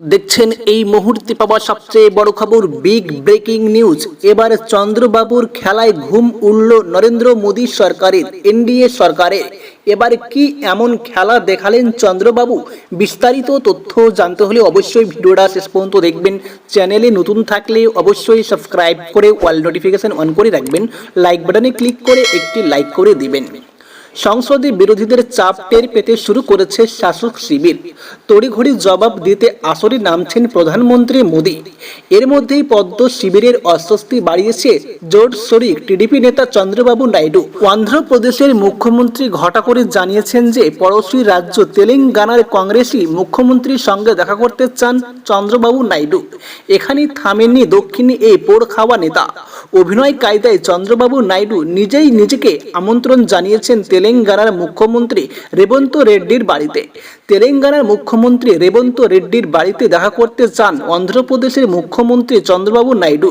দেখছেন এই মুহূর্তে পাওয়া সবচেয়ে বড় খবর বিগ ব্রেকিং নিউজ এবার চন্দ্রবাবুর খেলায় ঘুম উড়ল নরেন্দ্র মোদী সরকারের, এনডিএ সরকারের। এবার কি এমন খেলা দেখালেন চন্দ্রবাবু? বিস্তারিত তথ্য জানতে হলে অবশ্যই ভিডিওটা শেষ পর্যন্ত দেখবেন। চ্যানেলে নতুন থাকলে অবশ্যই সাবস্ক্রাইব করে ওয়াল নোটিফিকেশন অন করে রাখবেন। লাইক বাটনে ক্লিক করে একটি লাইক করে দিবেন। সংসদে বিরোধীদের চাপ টের পেতে শুরু করেছে শাসক শিবির। তড়িঘড়ি জবাব দিতে আসরে নামছেন প্রধানমন্ত্রী মোদী। এর মধ্যেই পদ্ম শিবিরের অস্বস্তি বাড়িয়েছে জোট শরিক টিডিপি নেতা চন্দ্রবাবু নাইডু। অন্ধ্রপ্রদেশের মুখ্যমন্ত্রী ঘটা করে জানিয়েছেন যে, পড়োশী রাজ্য তেলেঙ্গানার কংগ্রেসই মুখ্যমন্ত্রীর সঙ্গে দেখা করতে চান চন্দ্রবাবু নাইডু। এখানেই থামেননি দক্ষিণী এই পোড় খাওয়া নেতা। অভিনয় কায়দায় চন্দ্রবাবু নাইডু নিজেই নিজেকে আমন্ত্রণ জানিয়েছেন তেলেঙ্গানার মুখ্যমন্ত্রী রেবন্ত রেড্ডির বাড়িতে। তেলেঙ্গানার মুখ্যমন্ত্রী রেবন্ত রেড্ডির বাড়িতে দেখা করতে চান অন্ধ্রপ্রদেশের মুখ্যমন্ত্রী চন্দ্রবাবু নাইডু।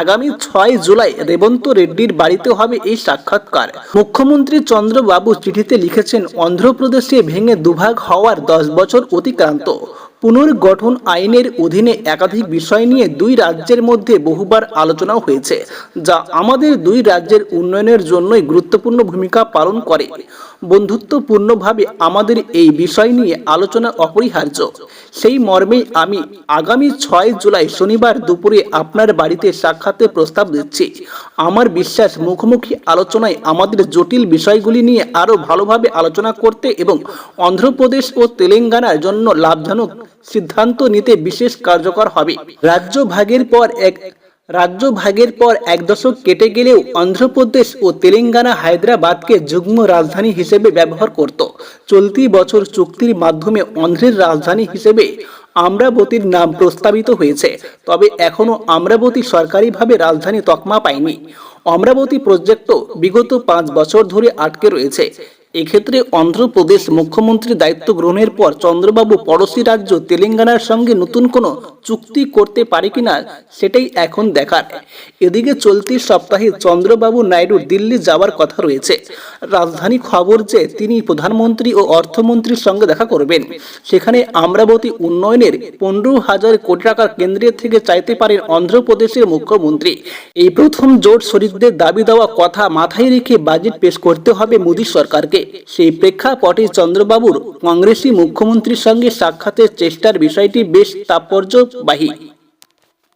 আগামী ছয় জুলাই রেবন্ত রেড্ডির বাড়িতে হবে এই সাক্ষাৎকার। মুখ্যমন্ত্রী চন্দ্রবাবু চিঠিতে লিখেছেন, অন্ধ্রপ্রদেশে ভেঙে দুভাগ হওয়ার দশ বছর অতিক্রান্ত। পুনর্গঠন আইনের অধীনে একাধিক বিষয় নিয়ে দুই রাজ্যের মধ্যে বহুবার আলোচনা হয়েছে, যা আমাদের দুই রাজ্যের উন্নয়নের জন্যই গুরুত্বপূর্ণ ভূমিকা পালন করে। বন্ধুত্বপূর্ণভাবে আমাদের এই বিষয় নিয়ে আলোচনা অপরিহার্য। সেই মর্মেই আমি আগামী ছয় জুলাই শনিবার দুপুরে আপনার বাড়িতে সাক্ষাতে প্রস্তাব দিচ্ছি। আমার বিশ্বাস মুখোমুখি আলোচনায় আমাদের জটিল বিষয়গুলি নিয়ে আরও ভালোভাবে আলোচনা করতে এবং অন্ধ্রপ্রদেশ ও তেলেঙ্গানার জন্য লাভজনক সিদ্ধান্ত নিতে বিশেষ কার্যকর হবে। রাজ্য ভাগের পর এক রাজ্য ভাগের পর এক দশক কেটে গেলেও অন্ধ্রপ্রদেশ ও তেলেঙ্গানা হায়দ্রাবাদকে যুগ্ম রাজধানী হিসেবে ব্যবহার করত। চলতি বছর চুক্তির মাধ্যমে অন্ধ্রের রাজধানী হিসেবে আমরাবতীর নাম প্রস্তাবিত হয়েছে। তবে এখনও আমরাবতী সরকারিভাবে রাজধানী তকমা পায়নি। অমরাবতী প্রজেক্ট বিগত পাঁচ বছর ধরে আটকে রয়েছে। এক্ষেত্রে অন্ধ্রপ্রদেশ মুখ্যমন্ত্রী দায়িত্ব গ্রহণের পর চন্দ্রবাবু পড়োশী রাজ্য তেলেঙ্গানার সঙ্গে নতুন কোনো চুক্তি করতে পারে কিনা সেটাই এখন দেখার। এদিকে চলতি সপ্তাহে চন্দ্রবাবু নাইডুর দিল্লি যাওয়ার কথা রয়েছে। রাজধানী খবর যে তিনি প্রধানমন্ত্রী ও অর্থমন্ত্রীর সঙ্গে দেখা করবেন। সেখানে আমরাবতী উন্নয়নের পনেরো হাজার কোটি টাকার কেন্দ্রের থেকে চাইতে পারেন অন্ধ্রপ্রদেশের মুখ্যমন্ত্রী। এই প্রথম জোট শরিকদের দাবি দেওয়া কথা মাথায় রেখে বাজেট পেশ করতে হবে মোদী সরকারকে। সেই প্রেক্ষাপটে চন্দ্রবাবুর কংগ্রেসি মুখ্যমন্ত্রীর সঙ্গে সাক্ষাতের চেষ্টার বিষয়টি বেশ তাৎপর্যবাহী।